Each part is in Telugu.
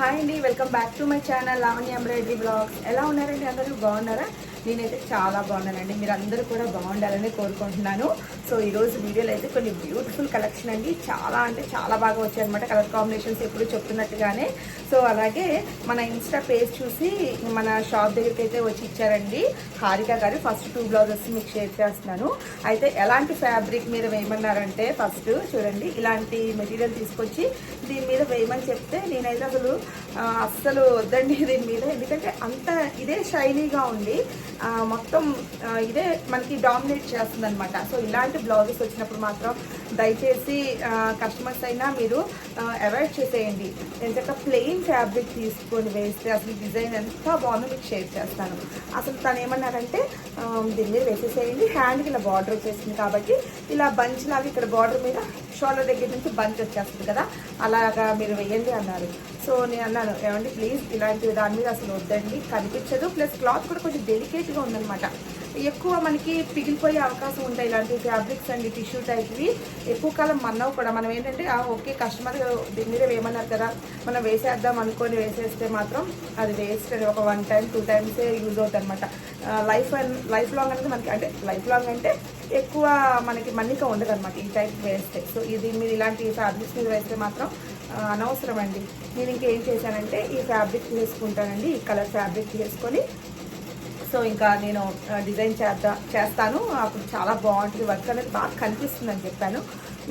హాయ్ అండి welcome back to my channel Lavanya embroidery blogs. ఎలా ఉన్నారండి అందరూ? బాగున్నారా? నేనైతే చాలా బాగున్నానండి. మీరు అందరూ కూడా బాగుండాలని కోరుకుంటున్నాను. సో ఈరోజు వీడియోలో అయితే కొన్ని బ్యూటిఫుల్ కలెక్షన్ అండి. చాలా అంటే చాలా బాగా వచ్చాయన్నమాట. కలర్ కాంబినేషన్స్ ఎప్పుడు చెప్తున్నట్టుగానే సో అలాగే మన ఇన్స్టా పేజ్ చూసి మన షాప్ దగ్గరికి అయితే వచ్చి ఇచ్చారండి. Harika garu first two blouses మీకు షేర్ చేస్తున్నాను. అయితే ఎలాంటి ఫ్యాబ్రిక్ మీద వేయమన్నారంటే ఫస్ట్ చూడండి. ఇలాంటి మెటీరియల్ తీసుకొచ్చి దీని మీద వేయమని చెప్తే నేనైతే అసలు అస్సలు వద్దండి దీని మీద. ఎందుకంటే అంత ఇదే షైనీగా ఉంది. మొత్తం ఇదే మనకి డామినేట్ చేస్తుంది అనమాట సో ఇలాంటి బ్లౌజెస్ వచ్చినప్పుడు మాత్రం దయచేసి కస్టమర్స్ అయినా మీరు అవాయిడ్ చేసేయండి. ఎందుకంటే ప్లెయిన్ ఫ్యాబ్రిక్ తీసుకొని వేస్తే అసలు డిజైన్ ఎంత బాగుందో మీకు షేర్ చేస్తాను. అసలు తను ఏమన్నారంటే దీని మీద వేసేసేయండి. హ్యాండ్కి ఇలా బార్డర్ వచ్చేసింది కాబట్టి ఇలా బంచ్ లాగా ఇక్కడ బార్డర్ మీద షోల్డర్ దగ్గర నుంచి బంచ్ వచ్చేస్తుంది కదా అలాగా మీరు వేయండి అన్నారు. సో నేను అన్నాను ఏమండి ప్లీజ్ ఇలాంటి దాని మీద అసలు వద్దండి. కనిపించదు. ప్లస్ క్లాత్ కూడా కొంచెం డెలికేట్గా ఉందన్నమాట. ఎక్కువ మనకి పిగిలిపోయే అవకాశం ఉంటాయి ఇలాంటి ఫ్యాబ్రిక్స్ అండి టిష్యూ టైప్వి ఎక్కువ కాలం మన్నవు కూడా. మనం ఏంటంటే ఆ, ఓకే కస్టమర్ దీని మీద వేయమన్నారు కదా మనం వేసేద్దాం అనుకొని వేసేస్తే మాత్రం అది వేస్ట్ అది ఒక వన్ టైం టూ టైమ్సే యూజ్ అవుతుంది అనమాట లైఫ్ లైఫ్ లాంగ్ అనేది మనకి అంటే లైఫ్ లాంగ్ అంటే ఎక్కువ మనకి మన్నిక ఉండదు అనమాట ఈ టైప్ వేస్తే. సో ఇది మీరు ఇలాంటి ఫ్యాబ్రిక్స్ మీద వేస్తే మాత్రం అనవసరం అండి నేను ఇంకేం చేశానంటే ఈ ఫ్యాబ్రిక్ తీసుకుంటానండి ఈ కలర్ ఫ్యాబ్రిక్ తీసుకొని సో ఇంకా నేను డిజైన్ చేద్దా చేస్తాను. అప్పుడు చాలా బాగుంటుంది. వర్క్ అనేది బాగా కనిపిస్తుంది అని చెప్పాను.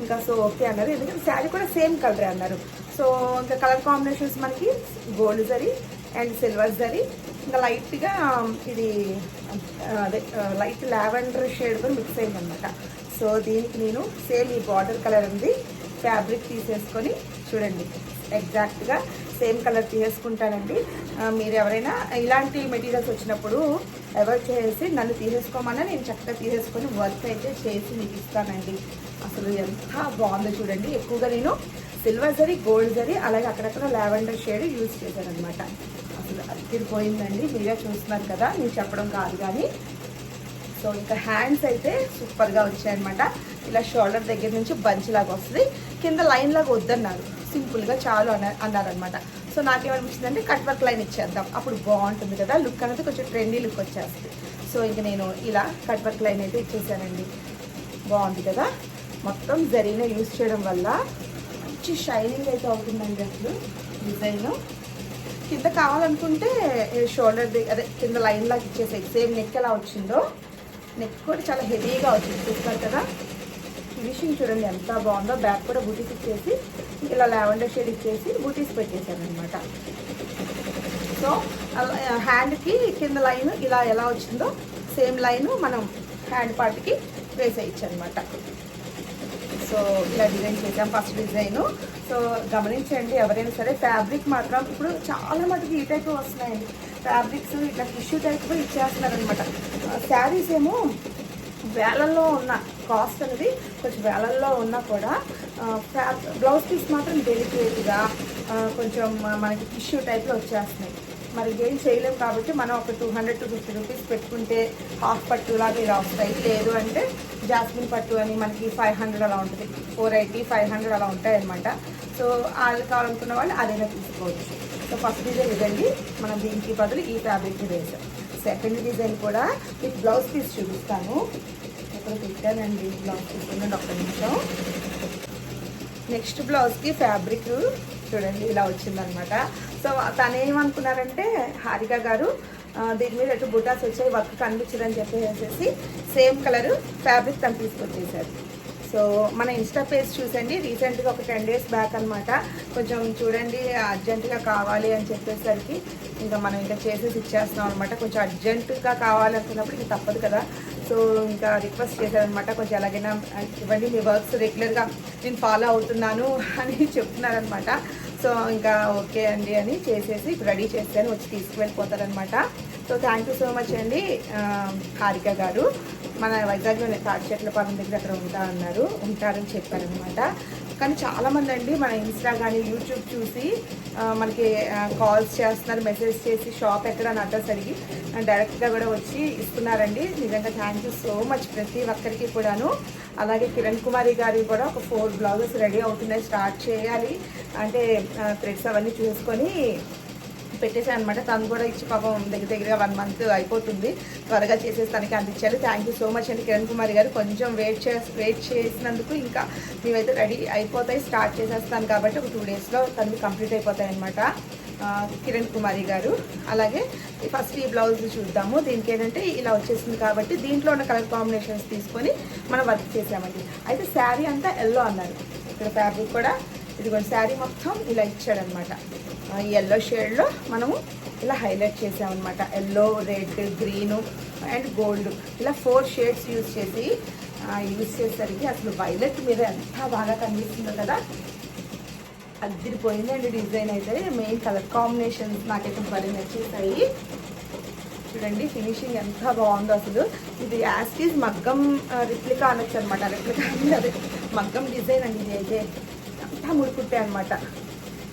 ఇంకా సో ఓకే అన్నారు. ఎందుకంటే శారీ కూడా సేమ్ కలరే అన్నారు. సో ఇంకా కలర్ కాంబినేషన్స్ మనకి gold zari and silver zari. ఇంకా లైట్గా ఇది అదే లైట్ లావెండర్ షేడ్ కూడా మిక్స్ అయిందనమాట సో దీనికి నేను సేమ్ ఈ బార్డర్ కలర్ ఉంది. ఫ్యాబ్రిక్ తీసేసుకొని చూడండి. ఎగ్జాక్ట్గా సేమ్ కలర్ తీసేసుకుంటానండి. మీరు ఎవరైనా ఇలాంటి మెటీరియల్స్ వచ్చినప్పుడు ఎవరు చేసి నన్ను తీసేసుకోమన్నా నేను చక్కగా తీసేసుకొని వర్క్ అయితే చేసి మీకు ఇస్తానండి. అసలు ఎంత బాగుందో చూడండి. ఎక్కువగా నేను సిల్వర్ జరీ గోల్డ్ జరీ అలాగే అక్కడక్కడ లావెండర్ షేడ్ యూజ్ చేశాను అనమాట అసలు అతిరిపోయిందండి మీరే చూస్తున్నారు కదా నేను చెప్పడం కాదు కానీ. సో ఇంకా హ్యాండ్స్ అయితే సూపర్గా వచ్చాయన్నమాట. ఇలా షోల్డర్ దగ్గర నుంచి బంచ్ లాగా వస్తుంది. కింద లైన్ లాగా వద్దన్నారు. సింపుల్గా చాలు అన్న అన్నారనమాట సో నాకేమనిపించిందంటే కట్ వర్క్ లైన్ ఇచ్చేద్దాం. అప్పుడు బాగుంటుంది కదా లుక్ అనేది కొంచెం ట్రెండీ లుక్ వచ్చేస్తుంది. సో ఇంక నేను ఇలా కట్ వర్క్ లైన్ అయితే ఇచ్చేసానండి. బాగుంది కదా? మొత్తం జరిగిన యూజ్ చేయడం వల్ల మంచి షైనింగ్ అయితే అవుతుందండి అసలు డిజైన్. కింద కావాలనుకుంటే షోల్డర్ అదే కింద లైన్ లాగా ఇచ్చేసాయి. సేమ్ నెక్ ఎలా వచ్చిందో. నెక్ కూడా చాలా హెవీగా వచ్చింది. చూస్తారు కదా? ఫినిషింగ్ చూడండి ఎంత బాగుందో. బ్యాక్ కూడా బూటీస్ ఇచ్చేసి ఇలా లావెండర్ షేడ్ ఇచ్చేసి బూటీస్ పెట్టేశాను అనమాట సో హ్యాండ్కి కింద లైన్ ఇలా ఎలా వచ్చిందో సేమ్ లైన్ మనం హ్యాండ్ పార్ట్కి వేసేయచ్చు అనమాట సో ఇలా డిజైన్ చేసాం ఫస్ట్ డిజైన్. సో గమనించండి ఎవరైనా సరే ఫ్యాబ్రిక్ మాత్రం ఇప్పుడు చాలా మటుకు ఈ టైప్ వస్తున్నాయండి. ఫ్యాబ్రిక్స్ ఇట్లా టిష్యూ టైప్ ఇచ్చేస్తున్నారనమాట శారీస్ ఏమో వేలల్లో ఉన్న కాస్ట్ అనేది కొంచెం వేలల్లో ఉన్నా కూడా బ్లౌజ్ పీస్ మాత్రం డెలికేట్గా కొంచెం మనకి టిష్యూ టైప్లో వచ్చేస్తున్నాయి. మరి ఏం చేయలేం కాబట్టి మనం ఒక two hundred two fifty rupees పెట్టుకుంటే హాఫ్ పట్టు లాగా ఇలా వస్తాయి లేదు అంటే జాస్మిన్ పట్టు అని మనకి ఫైవ్ హండ్రెడ్ అలా ఉంటుంది. ఫోర్ ఎయిటీ ఫైవ్ హండ్రెడ్ అలా ఉంటాయి అనమాట సో అది కావాలనుకున్న వాళ్ళు అదైనా తీసుకోవచ్చు. సో ఫస్ట్ డిజైన్ ఇదండి. మనం దీనికి బదులు ఈ ఫ్యాబ్రిక్ వేసాం. సెకండ్ డిజైన్ కూడా మీకు బ్లౌజ్ పీస్ చూపిస్తాను. ఇక్కడ పెట్టానండి బ్లౌజ్ పీస్? ఉందండి ఒక్క నిమిషం. నెక్స్ట్ బ్లౌజ్కి ఫ్యాబ్రిక్ చూడండి ఇలా వచ్చిందనమాట. సో తను ఏమనుకున్నారంటే హారిక గారు దీని మీద ఎటు బుటాస్ వచ్చాయి వర్క్ కనిపించదని చెప్పేసి సేమ్ కలర్ ఫ్యాబ్రిక్ తను తీసుకొచ్చేసారు. సో మన ఇన్స్టా పేజ్ చూసండి రీసెంట్గా ఒక టెన్ డేస్ బ్యాక్ అనమాట. కొంచెం చూడండి అర్జెంటుగా కావాలి అని చెప్పేసరికి ఇంకా మనం ఇంకా చేసేసి ఇచ్చేస్తున్నాం అనమాట. కొంచెం అర్జెంటుగా కావాలనుకున్నప్పుడు ఇంకా తప్పదు కదా. సో ఇంకా రిక్వెస్ట్ చేశారనమాట కొంచెం ఎలాగైనా ఇవ్వండి మీ వర్క్స్ రెగ్యులర్గా నేను ఫాలో అవుతున్నాను అని చెప్తున్నారనమాట సో ఇంకా ఓకే అండి అని చేసేసి ఇప్పుడు రెడీ చేస్తాను వచ్చి తీసుకువెళ్ళిపోతారనమాట so thank you so much అండి హారిక గారు. మన వైజాగ్లోనే తాటి చెట్ల పాలెం దగ్గర అక్కడ ఉంటా అన్నారు ఉంటారని చెప్పారనమాట కానీ చాలామంది అండి మన ఇన్స్టా కానీ యూట్యూబ్ చూసి మనకి కాల్స్ చేస్తున్నారు మెసేజ్ చేసి షాప్ ఎక్కడ అని అడ్రస్ అడిగి డైరెక్ట్గా కూడా వచ్చి ఇస్తున్నారండి. నిజంగా థ్యాంక్ యూ సో మచ్ ప్రతి ఒక్కరికి కూడాను. అలాగే కిరణ్ కుమారి గారి కూడా ఒక ఫోర్ బ్లౌజెస్ రెడీ అవుతున్నాయి. స్టార్ట్ చేయాలి. అంటే థ్రెడ్స్ అవన్నీ చూసుకొని పెట్టేశాను అనమాట తను కూడా ఇచ్చి పాపం దగ్గర దగ్గరగా వన్ మంత్ అయిపోతుంది. త్వరగా చేసేసి తనకి అందించారు. థ్యాంక్ యూ సో మచ్ అండి కిరణ్ కుమార్ గారు. కొంచెం వెయిట్ చే వెయిట్ చేసినందుకు ఇంకా మేమైతే రెడీ అయిపోతాయి. స్టార్ట్ చేసేస్తాను కాబట్టి ఒక టూ డేస్లో తనకి కంప్లీట్ అయిపోతాయి అనమాట కిరణ్ కుమారి గారు. అలాగే ఫస్ట్ ఈ బ్లౌజ్ చూద్దాము. దీనికి ఏంటంటే ఇలా వచ్చేసింది కాబట్టి దీంట్లో ఉన్న కలర్ కాంబినేషన్స్ తీసుకొని మనం వర్క్ చేసామండి. అయితే శారీ అంతా ఎల్లో అన్నారు. ఇక్కడ ఫ్యాబ్రిక్ కూడా ఇదిగోండి శారీ మొత్తం ఇలా ఇచ్చాడనమాట. ఈ ఎల్లో షేడ్లో మనము ఇలా హైలైట్ చేసామన్నమాట yellow red green and gold ఇలా ఫోర్ షేడ్స్ యూజ్ చేసి యూజ్ చేసేసరికి అసలు వైలెట్ మీద ఎంత బాగా కనిపిస్తుందో కదా. అదిరిపోయిందండి డిజైన్ అయితే. మెయిన్ కలర్ కాంబినేషన్స్ నాకైతే భలే నచ్చేసాయి. చూడండి ఫినిషింగ్ ఎంత బాగుందో అసలు. ఇది యాస్టీజ్ మగ్గం రిప్లికా అనొచ్చు అనమాట రిప్లికా అదే మగ్గం డిజైన్ అండి ఇది అయితే అంతా ముడుకుట్టే అనమాట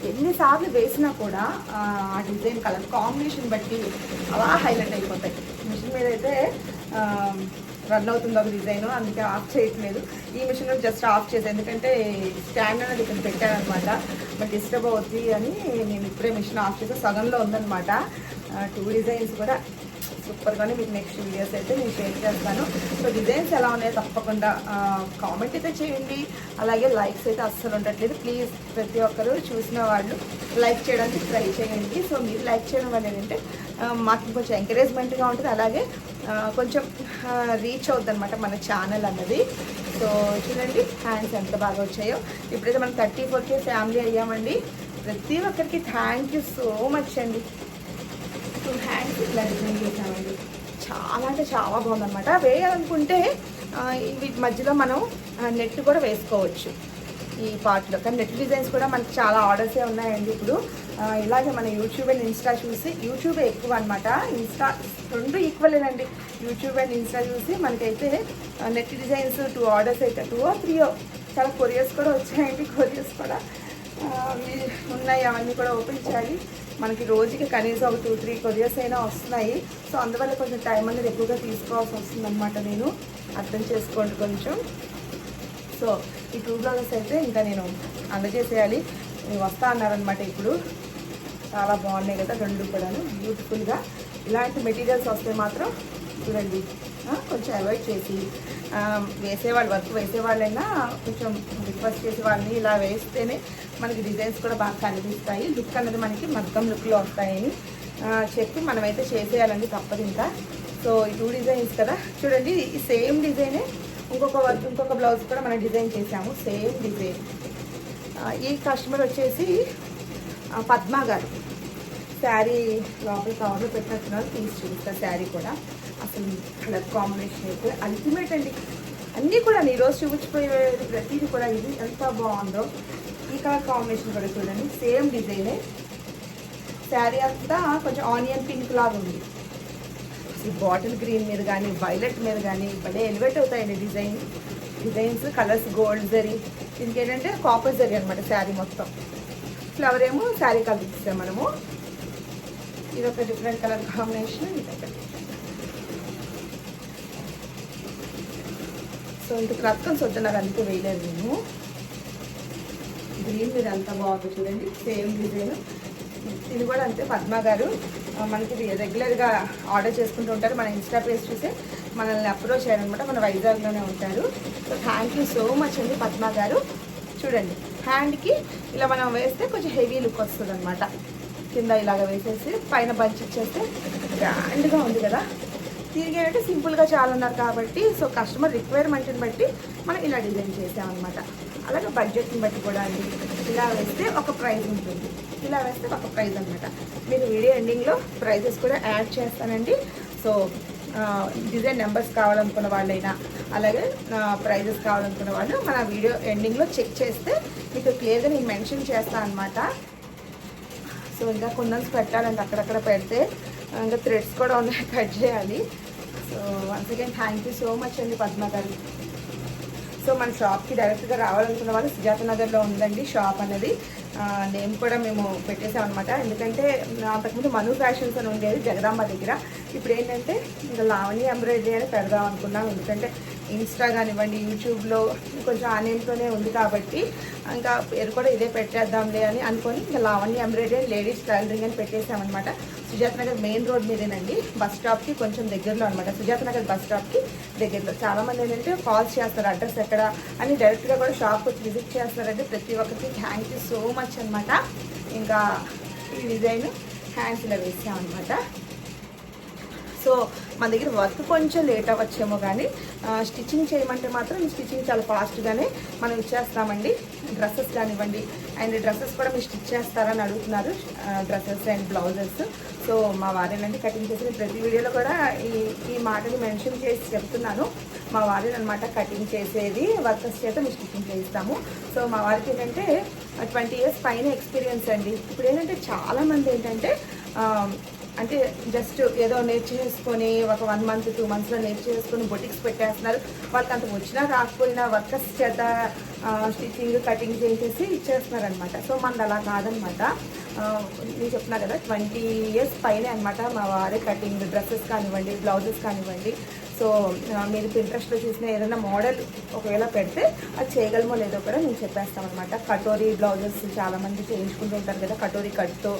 ఎన్నిసార్లు వేసినా కూడా ఆ డిజైన్ కలర్ కాంబినేషన్ బట్టి అలా హైలైట్ అయిపోతాయి. మిషన్ మీద అయితే రన్ అవుతుంది ఒక డిజైన్ అందుకే ఆఫ్ చేయట్లేదు. ఈ మిషన్ జస్ట్ ఆఫ్ చేసి. ఎందుకంటే స్టాండ్ అనేది ఇక్కడ పెట్టానమాట మరి డిస్టర్బ్ అవుతుంది అని నేను ఇప్పుడే మిషన్ ఆఫ్ చేసి. సగంలో ఉందనమాట టూ డిజైన్స్ కూడా. సూపర్గానే మీకు నెక్స్ట్ వీడియోస్ అయితే నేను షేర్ చేస్తాను. సో డిజైన్స్ ఎలా ఉన్నాయో తప్పకుండా కామెంట్ అయితే చేయండి. అలాగే లైక్స్ అయితే అస్సలు ఉండట్లేదు. ప్లీజ్ ప్రతి ఒక్కరు చూసిన వాళ్ళు లైక్ చేయడానికి ట్రై చేయండి. సో మీరు లైక్ చేయడం వల్ల ఏంటంటే మాకు కొంచెం ఎంకరేజ్మెంట్గా ఉంటుంది. అలాగే కొంచెం రీచ్ అవుద్ది అనమాట మన ఛానల్ అన్నది. సో చూడండి హ్యాండ్స్ ఎంత బాగా వచ్చాయో. ఇప్పుడైతే మనం థర్టీ ఫోర్కే ఫ్యామిలీ అయ్యామండి. ప్రతి ఒక్కరికి థ్యాంక్ యూ సో మచ్ అండి. టూ హ్యాండ్స్ ఇట్లా డిజైన్ చేశామండి. చాలా అంటే చాలా బాగుందన్నమాట. వేయాలనుకుంటే వీటి మధ్యలో మనం నెట్ కూడా వేసుకోవచ్చు. ఈ పార్ట్లో కానీ నెట్ డిజైన్స్ కూడా మనకి చాలా ఆర్డర్సే ఉన్నాయండి ఇప్పుడు. ఇలాగే మన యూట్యూబ్ అండ్ ఇన్స్టా చూసి యూట్యూబే ఎక్కువ అనమాట ఇన్స్టా రెండు ఈక్వలేనండి యూట్యూబ్ అండ్ ఇన్స్టా చూసి మనకైతే నెట్ డిజైన్స్ టూ ఆర్డర్స్ అయితే టూ త్రీయో చాలా కొరియర్స్ కూడా వచ్చాయండి. కొరియర్స్ కూడా ఉన్నాయి అవన్నీ కూడా ఓపెన్ చేయాలి. మనకి రోజుకి కనీసం ఒక టూ త్రీ కొరియర్స్ అయినా వస్తున్నాయి. సో అందువల్ల కొంచెం టైం అనేది ఎక్కువగా తీసుకోవాల్సి వస్తుందన్నమాట నేను. అర్థం చేసుకోండి కొంచెం. సో ఈ టూ బ్లౌజెస్ అయితే ఇంకా నేను అందజేసేయాలి. వస్తా అన్నారనమాట ఇప్పుడు. చాలా బాగున్నాయి కదా రెండు కూడాను. బ్యూటిఫుల్గా ఇలాంటి మెటీరియల్స్ వస్తే మాత్రం చూడండి. కొంచెం అవాయిడ్ చేసి వేసేవాళ్ళు వర్క్ వేసేవాళ్ళైనా కొంచెం రిక్వెస్ట్ చేసే వాళ్ళని ఇలా వేస్తేనే మనకి డిజైన్స్ కూడా బాగా కనిపిస్తాయి. లుక్ అనేది మనకి మగ్గం లుక్లో వస్తాయని చెప్పి మనమైతే చేసేయాలండి తప్పదు ఇంకా. సో ఈ టూ డిజైన్స్ కదా. చూడండి ఈ సేమ్ డిజైనే ఇంకొక వర్క్ ఇంకొక బ్లౌజ్ కూడా మనం డిజైన్ చేసాము సేమ్ డిజైన్. ఈ కస్టమర్ వచ్చేసి పద్మా గారు. శారీ లోపల కవర్లో పెట్టినట్టున్నారు తీసి చూపిస్తారు శారీ కూడా. అసలు కలర్ కాంబినేషన్ అయితే అల్టిమేట్ అండి. అన్నీ కూడా ఈరోజు చూపించిపోయేది ప్రతిదీ కూడా ఇది. ఎంత బాగుందో. ఈ కలర్ కాంబినేషన్ కూడా చూడండి. సేమ్ డిజైనే. శారీ అంతా కొంచెం ఆనియన్ పింక్ లాగా ఉంది. ఈ బాటిల్ గ్రీన్ మీద కానీ వైలెట్ మీద కానీ భలే ఎలివేట్ అవుతాయండి design. Designs colours gold zari. దీనికి ఏంటంటే కాపర్ జరీ అనమాట శారీ మొత్తం. ఫ్లవర్ ఏమో శారీ కలర్ మనము. ఇది ఒక డిఫరెంట్ కలర్ కాంబినేషన్ ఇది ఒకటి సో ఇంక రత్కన్స్ వద్దన్నారు అందుకే వేయలేదు నేను. గ్రీన్ మీద అంతా బాగుంది చూడండి సేమ్ డిజైన్. ఇది కూడా అంతే పద్మ గారు మనకి రెగ్యులర్గా ఆర్డర్ చేసుకుంటూ ఉంటారు. మన ఇన్స్టా పేజ్ చూసి మనల్ని అప్రోచ్ చేయాలన్నమాట. మన వైజాగ్లోనే ఉంటారు. So thank you so much అండి పద్మ గారు. చూడండి హ్యాండ్కి ఇలా మనం వేస్తే కొంచెం హెవీ లుక్ వస్తుంది అనమాట కింద ఇలాగ వేసేసి పైన బంచ్ ఇచ్చేస్తే గ్రాండ్గా ఉంది కదా. తిరిగి ఏంటంటే సింపుల్గా చాలా ఉన్నారు కాబట్టి సో కస్టమర్ రిక్వైర్మెంట్ని బట్టి మనం ఇలా డిజైన్ చేసామన్నమాట. అలాగే బడ్జెట్ని బట్టి కూడా అండి. ఇలా వేస్తే ఒక ప్రైజ్ ఉంటుంది. ఇలా వేస్తే ఒక ప్రైస్ అనమాట మీరు వీడియో ఎండింగ్లో ప్రైజెస్ కూడా యాడ్ చేస్తానండి. సో డిజైన్ నెంబర్స్ కావాలనుకున్న వాళ్ళైనా అలాగే ప్రైజెస్ కావాలనుకున్న వాళ్ళు మన వీడియో ఎండింగ్లో చెక్ చేస్తే మీకు క్లియర్గా నేను మెన్షన్ చేస్తాను అనమాట సో ఇంకా కుందన్స్ పెట్టాలండి. అక్కడక్కడ పెడితే ఇంకా థ్రెడ్స్ కూడా ఉన్నాయి కట్ చేయాలి. So once again thank you so much అండి పద్మ గారు. సో మన షాప్కి డైరెక్ట్గా రావాలనుకున్న వాళ్ళు సుజాత నగర్లో ఉందండి షాప్ అనేది. నేమ్ కూడా మేము పెట్టేసాం అనమాట ఎందుకంటే అంతకుముందు మను ఫ్యాషన్స్ అని ఉండేది జగదాంబ దగ్గర. ఇప్పుడు ఏంటంటే ఇంకా లావణి ఎంబ్రాయిడరీ అని పెడదాం అనుకున్నాం. ఎందుకంటే ఇన్స్టా కానివ్వండి యూట్యూబ్లో కొంచెం ఆ ఉంది కాబట్టి ఇంకా పేరు కూడా ఇదే పెట్టేద్దాంలే అని అనుకొని ఇంకా లావణ్య ఎంబ్రాయిడరీ లేడీస్ టైలరింగ్ అని పెట్టేసామన్నమాట సుజాత నగర్ మెయిన్ రోడ్ మీదేనండి. బస్ స్టాప్కి కొంచెం దగ్గరలో అనమాట సుజాత నగర్ బస్ స్టాప్కి దగ్గరలో. చాలామంది ఏంటంటే కాల్స్ చేస్తారు అడ్రస్ ఎక్కడ అని డైరెక్ట్గా కూడా షాప్కి వచ్చి విజిట్ చేస్తారంటే ప్రతి ఒక్కరికి థ్యాంక్ యూ సో మచ్ అనమాట ఇంకా ఈ డిజైన్ హ్యాండ్స్లో వేసామన్నమాట. సో మన దగ్గర వర్క్ కొంచెం లేట్ అవ్వచ్చేమో కానీ స్టిచ్చింగ్ చేయమంటే మాత్రం స్టిచ్చింగ్ చాలా ఫాస్ట్గానే మనం ఇచ్చేస్తామండి. డ్రెస్సెస్ కానివ్వండి అండ్ డ్రెస్సెస్ కూడా మీరు స్టిచ్ చేస్తారని అడుగుతున్నారు డ్రెస్సెస్ అండ్ బ్లౌజెస్. సో మా వారేనండి కటింగ్ చేసిన ప్రతి వీడియోలో కూడా ఈ ఈ మాటని మెన్షన్ చేసి చెప్తున్నాను. మా వారేనమాట కటింగ్ చేసేది వర్కర్స్ చేత మేము స్టిచ్చింగ్ చేయిస్తాము. సో మా వారికి ఏంటంటే ట్వంటీ ఇయర్స్ పైన ఎక్స్పీరియన్స్ అండి. ఇప్పుడు ఏంటంటే చాలామంది ఏంటంటే అంటే జస్ట్ ఏదో నేర్చేసుకొని ఒక వన్ మంత్ టూ మంత్స్లో నేర్చేసుకొని బొటిక్స్ పెట్టేస్తున్నారు. వాళ్ళకి అంత వచ్చినా రాకపోయినా వర్కర్స్ చేత స్టిచ్చింగ్ కటింగ్ చేసేసి ఇచ్చేస్తున్నారు అనమాట సో మనది అలా కాదనమాట నేను చెప్తున్నా కదా ట్వంటీ ఇయర్స్ పైనే అనమాట మా వారే కటింగ్ డ్రెస్సెస్ కానివ్వండి బ్లౌజెస్ కానివ్వండి. సో మీరు పింట్రెస్ట్లో చూసిన ఏదైనా మోడల్ ఒకవేళ పెడితే అది చేయగలమో లేదో కూడా మేము చెప్పేస్తాం అనమాట కటోరీ బ్లౌజెస్ చాలామంది చేయించుకుంటూ ఉంటారు కదా కటోరీ కట్తో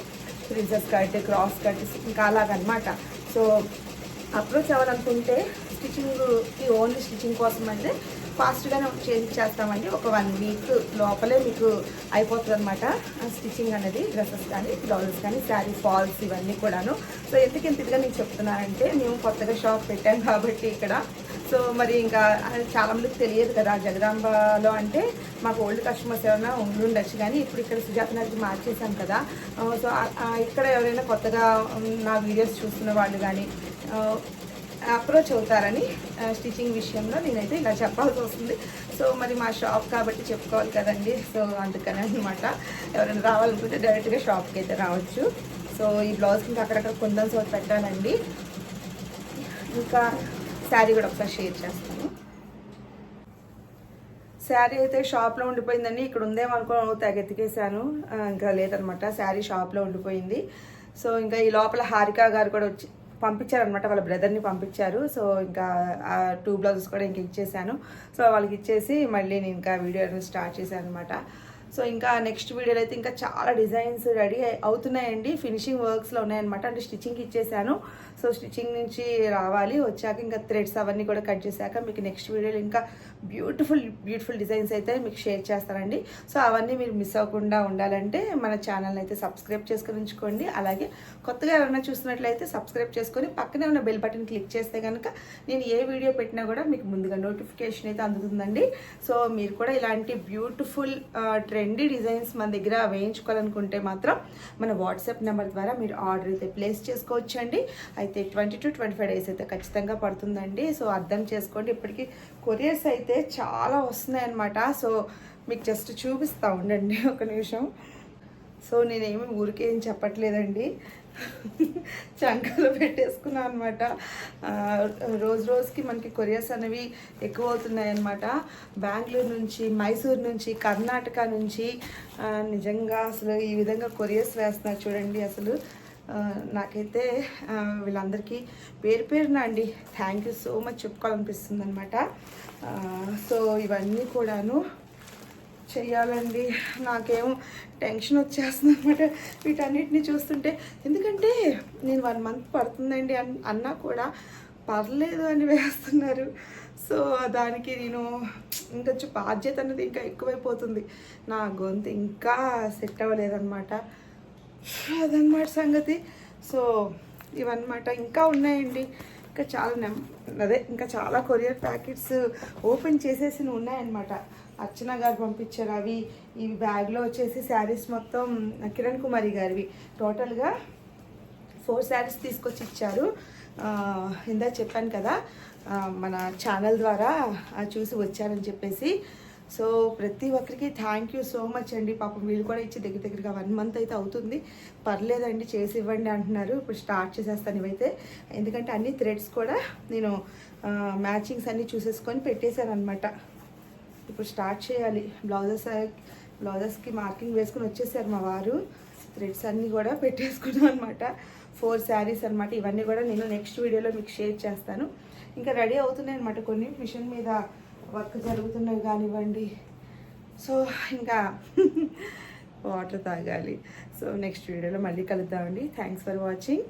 ప్రిన్సెస్ కట్ క్రాస్ కట్ ఇంకా అలాగనమాట. సో అప్రోచ్ అవ్వాలనుకుంటే స్టిచ్చింగ్కి ఓన్లీ స్టిచ్చింగ్ కోసం అంటే ఫాస్ట్గానే చేంజ్ చేస్తామండి. ఒక వన్ వీక్ లోపలే మీకు అయిపోతుంది అనమాట స్టిచ్చింగ్ అనేది డ్రెస్సెస్ కానీ బ్లౌజెస్ కానీ శారీ ఫాల్స్ ఇవన్నీ కూడాను. సో ఎందుకు ఇంత ఇదిగా నేను చెప్తున్నానంటే మేము కొత్తగా షాప్ పెట్టాం కాబట్టి ఇక్కడ సో మరి ఇంకా అది చాలా మందికి తెలియదు కదా జగదాంబలో అంటే మాకు ఓల్డ్ కస్టమర్స్ ఏమైనా ఉండుండొచ్చు కానీ ఇప్పుడు ఇక్కడ సుజాత నగర్కి మార్చేసాం కదా. సో ఇక్కడ ఎవరైనా కొత్తగా నా వీడియోస్ చూస్తున్న వాళ్ళు కానీ అప్రోచ్ అవుతారని స్టిచ్చింగ్ విషయంలో నేనైతే ఇలా చెప్పాల్సి వస్తుంది. సో మరి మా షాప్ కాబట్టి చెప్పుకోవాలి కదండి. సో అందుకని అనమాట ఎవరైనా రావాలనుకుంటే డైరెక్ట్గా షాప్కి అయితే రావచ్చు. సో ఈ బ్లౌజ్కి ఇంకా అక్కడక్కడ కుందన్స్ ఒకటి పెట్టాలండి. ఇంకా శారీ కూడా ఒకసారి షేర్ చేస్తాను. శారీ అయితే షాప్లో ఉండిపోయిందండి. ఇక్కడ ఉందేమనుకో తెగ ఎతికేసాను ఇంకా లేదనమాట. శారీ షాప్లో ఉండిపోయింది. సో ఇంకా ఈ లోపల హారిక గారు కూడా వచ్చి పంపించారనమాట. వాళ్ళ బ్రదర్ని పంపించారు. సో ఇంకా ఆ టూ బ్లౌజెస్ కూడా ఇంక ఇచ్చేసాను సో వాళ్ళకి ఇచ్చేసి మళ్ళీ నేను ఇంకా వీడియో స్టార్ట్ చేశాను అనమాట సో ఇంకా నెక్స్ట్ వీడియోలో అయితే ఇంకా చాలా డిజైన్స్ రెడీ అవుతున్నాయండి. ఫినిషింగ్ వర్క్స్లో ఉన్నాయన్నమాట. అంటే స్టిచ్చింగ్కి ఇచ్చేసాను సో స్టిచ్చింగ్ నుంచి రావాలి. వచ్చాక ఇంకా థ్రెడ్స్ అవన్నీ కూడా కట్ చేశాక మీకు నెక్స్ట్ వీడియోలో ఇంకా బ్యూటిఫుల్ బ్యూటిఫుల్ డిజైన్స్ అయితే మీకు షేర్ చేస్తానండి. సో అవన్నీ మీరు మిస్ అవ్వకుండా ఉండాలంటే మన ఛానల్ని అయితే సబ్స్క్రైబ్ చేసుకుని ఉంచుకోండి. అలాగే కొత్తగా ఎవరైనా చూస్తున్నట్లయితే సబ్స్క్రైబ్ చేసుకొని పక్కనే ఉన్న బెల్ బటన్ క్లిక్ చేస్తే కనుక నేను ఏ వీడియో పెట్టినా కూడా మీకు ముందుగా నోటిఫికేషన్ అయితే అందుతుందండి. సో మీరు కూడా ఇలాంటి బ్యూటిఫుల్ ట్రెండీ డిజైన్స్ మన దగ్గర వేయించుకోవాలనుకుంటే మాత్రం మన వాట్సాప్ నెంబర్ ద్వారా మీరు ఆర్డర్ అయితే ప్లేస్ చేసుకోవచ్చండి. అయితే twenty two twenty five days అయితే ఖచ్చితంగా పడుతుందండి. సో అర్థం చేసుకోండి. ఇప్పటికీ కొరియర్స్ అయితే చాలా వస్తున్నాయి అనమాట సో మీకు జస్ట్ చూపిస్తా ఉండండి ఒక నిమిషం. సో నేనేమి ఊరికే చెప్పట్లేదండి. చంకలు పెట్టేసుకున్నాను అనమాట రోజు రోజుకి మనకి కొరియర్స్ అనేవి ఎక్కువ అవుతున్నాయి అనమాట బెంగళూరు నుంచి మైసూర్ నుంచి కర్ణాటక నుంచి నిజంగా అసలు ఈ విధంగా కొరియర్స్ వేస్తున్నారు చూడండి అసలు. నాకైతే వీళ్ళందరికీ పేరు పేరున అండి థ్యాంక్ యూ సో మచ్ చెప్పుకోవాలనిపిస్తుంది అనమాట సో ఇవన్నీ కూడాను చెయ్యాలండి. నాకేమో టెన్షన్ వచ్చేస్తుంది అనమాట వీటన్నిటిని చూస్తుంటే ఎందుకంటే నేను వన్ మంత్ పడుతుందండి అన్ అన్నా కూడా పర్లేదు అని వేస్తున్నారు. సో దానికి నేను ఇంకా బాధ్యత అనేది ఇంకా ఎక్కువైపోతుంది. నా గొంతు ఇంకా సెట్ అవ్వలేదన్నమాట. అదనమాట సంగతి. సో ఇవన్నమాట. ఇంకా ఉన్నాయండి. ఇంకా చాలా నెమ్ అదే ఇంకా చాలా కొరియర్ ప్యాకెట్స్ ఓపెన్ చేసేసి ఉన్నాయన్నమాట. అర్చన గారు పంపించారు అవి ఈ బ్యాగ్లో వచ్చేసి శారీస్ మొత్తం కిరణ్ కుమారి గారివి. టోటల్గా ఫోర్ శారీస్ తీసుకొచ్చి ఇచ్చారు. ఇందా చెప్పాను కదా మన ఛానల్ ద్వారా చూసి వచ్చారని చెప్పేసి. సో ప్రతి ఒక్కరికి థ్యాంక్ యూ సో మచ్ అండి. పాపం వీళ్ళు కూడా ఇచ్చి దగ్గర దగ్గరగా వన్ మంత్ అయితే అవుతుంది. పర్లేదండి చేసి ఇవ్వండి అంటున్నారు. ఇప్పుడు స్టార్ట్ చేసేస్తాను ఇవైతే. ఎందుకంటే అన్ని థ్రెడ్స్ కూడా నేను మ్యాచింగ్స్ అన్నీ చూసేసుకొని పెట్టేశాను అనమాట ఇప్పుడు స్టార్ట్ చేయాలి. బ్లౌజెస్ బ్లౌజెస్కి మార్కింగ్ వేసుకుని వచ్చేసారు మా వారు. థ్రెడ్స్ అన్నీ కూడా పెట్టేసుకున్నాం అనమాట ఫోర్ శారీస్ అనమాట ఇవన్నీ కూడా నేను నెక్స్ట్ వీడియోలో మీకు షేర్ చేస్తాను. ఇంకా రెడీ అవుతున్నాయి అనమాట కొన్ని. మిషన్ మీద వర్క్ జరుగుతున్నవి కానివ్వండి. సో ఇంకా వాటర్ తాగాలి. సో నెక్స్ట్ వీడియోలో మళ్ళీ కలుద్దామండి. Thanks for watching